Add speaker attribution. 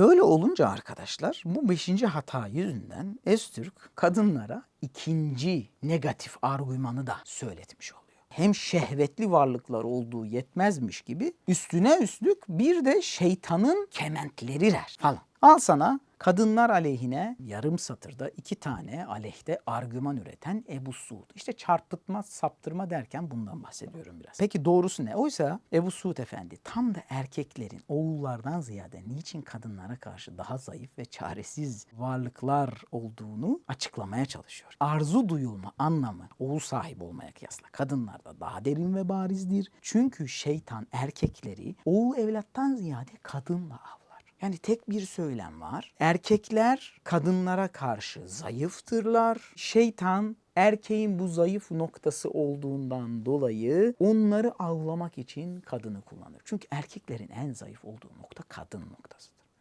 Speaker 1: Böyle olunca arkadaşlar bu beşinci hata yüzünden Öztürk kadınlara ikinci negatif argümanı da söyletmiş oluyor. Hem şehvetli varlıklar olduğu yetmezmiş gibi üstüne üstlük bir de şeytanın kementleri der falan. Al sana kadınlar aleyhine yarım satırda iki tane aleyhte argüman üreten Ebu Suud. İşte çarpıtma, saptırma derken bundan bahsediyorum biraz. Peki doğrusu ne? Oysa Ebu Suud Efendi tam da erkeklerin oğullardan ziyade niçin kadınlara karşı daha zayıf ve çaresiz varlıklar olduğunu açıklamaya çalışıyor. Arzu duyulma anlamı oğul sahibi olmaya kıyasla kadınlarda daha derin ve barizdir. Çünkü şeytan erkekleri oğul evlattan ziyade kadınla avlar. Yani tek bir söylem var. Erkekler kadınlara karşı zayıftırlar. Şeytan erkeğin bu zayıf noktası olduğundan dolayı onları avlamak için kadını kullanır. Çünkü erkeklerin en zayıf olduğu nokta kadın noktasıdır.